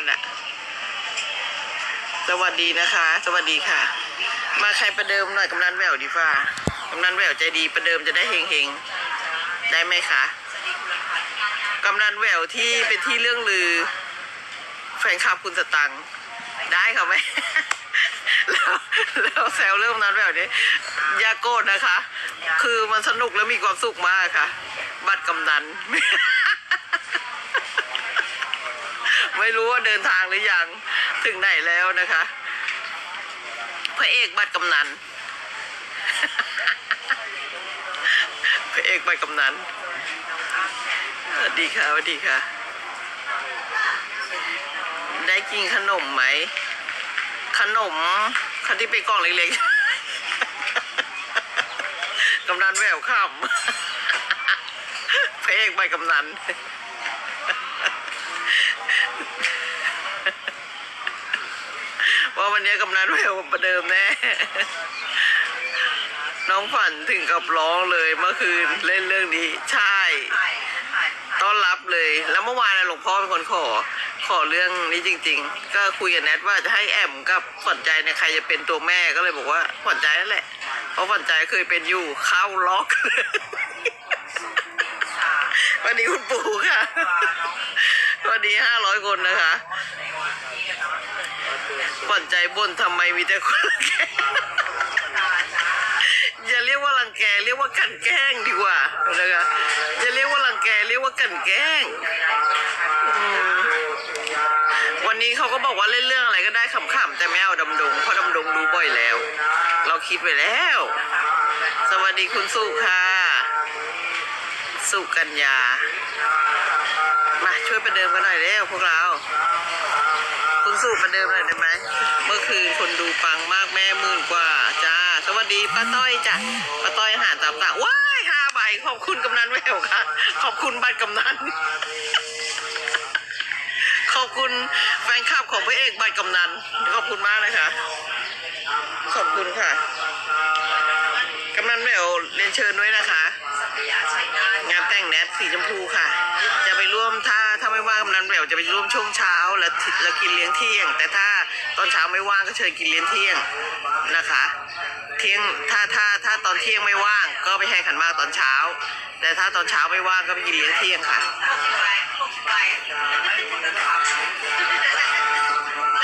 านอะสวัสดีนะคะ สวัสดีค่ะ มาใครประเดิมหน่อยกำนันแววดีฟ้ากำนันแววใจดีประเดิมจะได้เฮงเฮงได้ไหมคะกำนันแววที่เป็นที่เรื่องลือ แฟนคลับคุณสตังได้ค่ะไหมแล้วแล้วแซวเรื่องนั้นแบบนี้ยาโกรธนะคะ คือมันสนุกและมีความสุขมากค่ะ บัตรกำนัน ไม่รู้ว่าเดินทางหรือยังถึงไหนแล้วนะคะ พระเอกบัตรกำนัน พระเอกบัตรกำนันสวัสดีค่ะสวัสดีค่ะ ได้กินขนมไหม ขนมคันที่เป็นกล่องเล็กๆ กำนันแววข้ามพระเอกใบกำนัน ว่าวันนี้กำนันแหววประเดิมแน่ น้องฝันถึงกับร้องเลยเมื่อคืนเล่นเรื่องนี้ ใช่ ต้อนรับเลย แล้วเมื่อวานน่ะหลวงพ่อเป็นคนขอ ขอเรื่องนี้จริง ๆ ก็คุยกับแนทว่าจะให้แอมกับขวัญใจเนี่ยใครจะเป็นตัวแม่ก็เลยบอกว่าขวัญใจนั่นแหละ เพราะขวัญใจเคยเป็นอยู่เข้าล็อกวันนี้คุณปู่ค่ะ วันนี้ห้าร้อยคนนะคะขวัญใจบ่นทำไมมีแต่คนรังแกอย่าเรียกว่ารังแกเรียกว่ากันแกล้งดีกว่านะคะอย่าเรียกว่ารังแกเรียกว่ากันแกล้งวันนี้เขาก็บอกว่าเล่นเรื่องอะไรก็ได้ขำๆแต่ไม่เอาดำดงเพราะดำดงรู้บ่อยแล้ว เราคิดไปแล้ว สวัสดีคุณสุค่ะ สุกัญญา มาช่วยประเดิมกันหน่อยเร็วพวกเรา คุณสุประเดิมหน่อยได้ไหม เมื่อคืนคนดูปังมากแม่มื่นกว่าจ้า สวัสดีป้าต้อยจ้ะป้าต้อยอาหารตามต่งว้ายห้าใบขอบคุณกำนันแววค่ะ ขอบคุณบัตรกำนัน ขอบคุณแฟนคลับของพระเอกบัตรกำนัน ขอบคุณมากเลยค่ะ ขอบคุณค่ะ กำนันแววเรียนเชิญด้วยนะคะ สีชมพูค่ะ จะไปร่วมถ้าถ้าไม่ว่างกำนันแหววจะไปร่วมช่วงเช้าแล้วทิแล้วกินเลี้ยงเที่ยง แต่ถ้าตอนเช้าไม่ว่างก็เชิญกินเลี้ยงเที่ยงนะคะ เที่ยงถ้าถ้าถ้าตอนเที่ยงไม่ว่างก็ไปให้ขันมากตอนเช้า แต่ถ้าตอนเช้าไม่ว่างก็ไปกินเลี้ยงเที่ยงค่ะ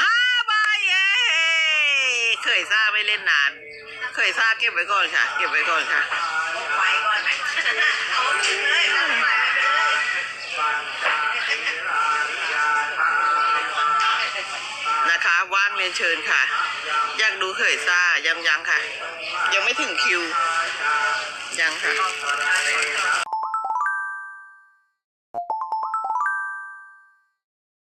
ห้าใบเย้เคยซ่าไม่เล่นนาน เคยซ่าเก็บไว้ก่อนค่ะ เก็บไว้ก่อนค่ะ นะคะ ว่างเรียนเชิญค่ะ อยากดูเขยซ่ายังยังค่ะ ยังไม่ถึงคิว ยังค่ะ